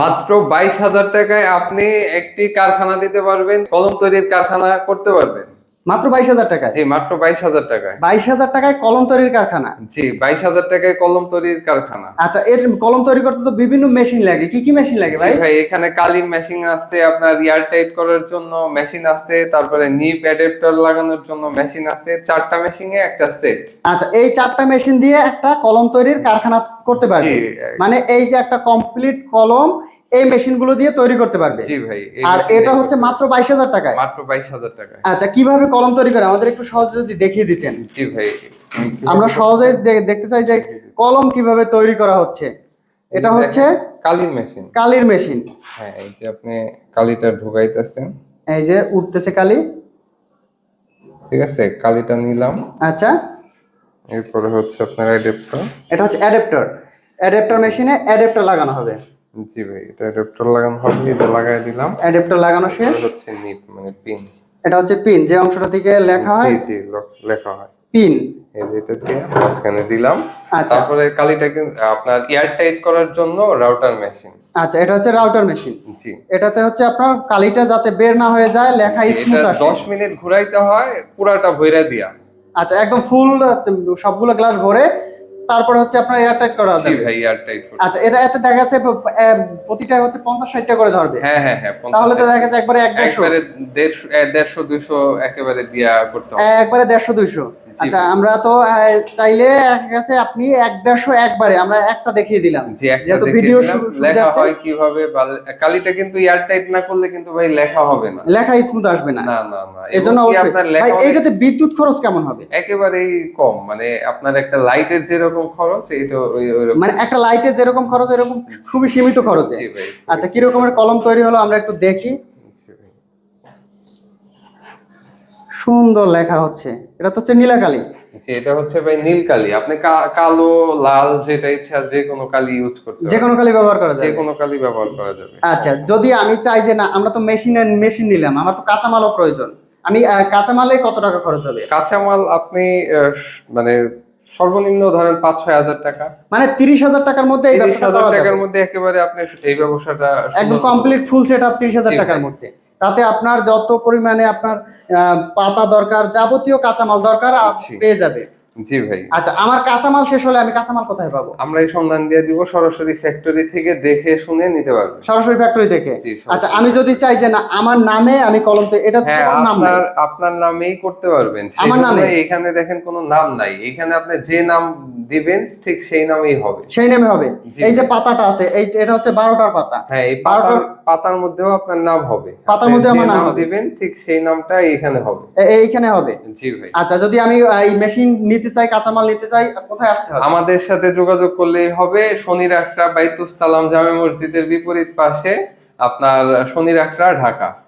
মাত্র বাইশ হাজার টাকায় আপনি একটি কারখানা দিতে পারবেন কলম তৈরির কারখানা করতে পারবেন। মাত্র বাইশ হাজার টাকায়? জি মাত্র বাইশ হাজার টাকায়। বাইশ হাজার টাকায় কলম তৈরির কারখানা? জি বাইশ হাজার টাকায় কলম তৈরির কারখানা। আচ্ছা এর কলম তৈরি করতে তো বিভিন্ন মেশিন লাগে। কি কি মেশিন লাগে ভাই? ভাই এখানে কালির মেশিন আছে আপনার এয়ার টাইট করার জন্য মেশিন আছে তারপরে নিপ অ্যাডাপ্টার লাগানোর জন্য মেশিন আছে চারটা মেশিনে একটা সেট। আচ্ছা এই চারটা মেশিন দিয়ে একটা কলম তৈরির কারখানা করতে পারবে। মানে এই যে একটা কমপ্লিট কলম এই মেশিনগুলো দিয়ে তৈরি করতে পারবে। জি ভাই আর এটা হচ্ছে মাত্র বাইশ হাজার টাকায়। মাত্র বাইশ হাজার টাকায়। আচ্ছা কীভাবে কলম তৈরি করে? আমাদের একটু সহজে যদি দেখিয়ে দিতেন। জি ভাই আমরা সহজে দেখতে চাই যে কলম কীভাবে তৈরি করা হচ্ছে। এটা হচ্ছে কালির মেশিন। কালির মেশিন। হ্যাঁ এই যে আপনি কালিটা ঢুকাইতেছেন। এই যে উঠতেছে কালি। ঠিক আছে কালিটা নিলাম। আচ্ছা। এরপরে হচ্ছে আপনার অ্যাডাপ্টার এটা হচ্ছে অ্যাডাপ্টার অ্যাডাপ্টার মেশিনে অ্যাডাপ্টার লাগানো হবে। জি ভাই এটা অ্যাডাপ্টার লাগানো হবে এটা লাগাই দিলাম। অ্যাডাপ্টার লাগানো শেষ। হচ্ছে নিপ মানে পিন এটা হচ্ছে পিন যে অংশটা থেকে লেখা হয়। জি জি লেখা হয়। পিন এই যে এটা দিয়ে মাঝখানে দিলাম। আচ্ছা। তারপরে কালিটাকে আপনার এয়ার টাইট করার জন্য রাউটার মেশিন আচ্ছা এটা হচ্ছে রাউটার মেশিন জি। এটাতে হচ্ছে আপনার কালিটা যাতে বের না হয়ে যায় লেখা স্মুথ আসে। দশ মিনিট ঘুরাইতে হয় পুরাটা ভইরা দিয়া। আচ্ছা একদম ফুল সবগুলো গ্লাস ভরে তারপরে হচ্ছে আপনার এয়ারটাইট করা আছে যাবে। ভাই এয়ার টাইট আচ্ছা এটা এত দেখা যাচ্ছে প্রতিটা হচ্ছে পঞ্চাশ ষাটটা করে ধরবে। হ্যাঁ হ্যাঁ হ্যাঁ তাহলে তো দেখা যাচ্ছে একবারে এক দেড়শো। একবারে দেড়শো এ, দেড়শো দুইশো একেবারে দিয়া করতে হবে। একবারে দেড়শো দুইশো। আচ্ছা আমরা তো চাইলে কাছে আপনি এক দেড়শো একবারে আমরা একটা দেখিয়ে দিলাম। যেহেতু ভিডিও লেখা হয় কীভাবে কালিটা কিন্তু এয়ার টাইট না করলে কিন্তু ভাই লেখা হবে না। লেখা স্মুথ আসবে না। না না না। এজন্য অবশ্যই। ভাই লেখা এইটাতে বিদ্যুৎ খরচ কেমন হবে? একেবারেই কম। মানে আপনার একটা লাইটের যেরকম খরচ এটা মানে একটা লাইটে যেরকম খরচ এরকম খুবই সীমিত খরচে। আচ্ছা কি রকমের কলম তৈরি হলো আমরা একটু দেখি জি ভাই। সুন্দর লেখা হচ্ছে। এটা তো হচ্ছে নীলাকালি। জি, এটা হচ্ছে ভাই নীল কালি আপনি কালো লাল যেটা ইচ্ছা যে কোনো কালি ইউজ করতে যে কোনো কালি ব্যবহার করা যে যায় কোনো কালি ব্যবহার করা যাবে। আচ্ছা যদি আমি চাই যে না আমরা তো মেশিনের মেশিন নিলাম আমার তো কাঁচামালও প্রয়োজন। আমি কাঁচামালে কত টাকা খরচ হবে? কাঁচামাল আপনি মানে সর্বনিম্ন ধরেন পাঁচ ছয় হাজার টাকা। মানে তিরিশ হাজার টাকার মধ্যে তিরিশ হাজার। টাকার মধ্যে একেবারে আপনি এই ব্যবসাটা একদম কমপ্লিট ফুল সেট আপ তিরিশ হাজার টাকার মধ্যে। তাতে আপনার যত পরিমাণে আপনার পাতা দরকার যাবতীয় কাঁচামাল দরকার। পেয়ে যাবে। জি ভাই। আচ্ছা আমার কাঁচামাল শেষ হলে আমি কাঁচামাল কোথায় পাবো? আমরা এই সন্ধান দিয়ে দিব সরাসরি ফ্যাক্টরি থেকে দেখে শুনে নিতে পারবেন সরাসরি ফ্যাক্টরি থেকে? আচ্ছা আমি যদি চাই যে না আমার নামে আমি কলম তো এটা হ্যাঁ নাম আপনার আপনার নামেই করতে পারবেন। আমার? নামে? এখানে দেখেন কোনো নাম নাই। এখানে আপনি যে নাম দিবেন ঠিক সেই নামেই হবে। সেই নামে হবে। এই যে পাতাটা আছে এই এটা হচ্ছে বারোটার পাতা। হ্যাঁ এই বারোটা- পাতার মধ্যেও আপনার নাম হবে। পাতার মধ্যে আমার নাম দিবেন ঠিক সেই নামটা এখানে হবে। এইখানে হবে? জি ভাই। আচ্ছা যদি আমি এই মেশিন নিতে চাই কাঁচামাল নিতে চাই কোথায় আসতে হবে? আমাদের সাথে যোগাযোগ করলেই হবে। শনির একটা বাইতুস সালাম জামে মসজিদের বিপরীত পাশে আপনার শনির একটা ঢাকা।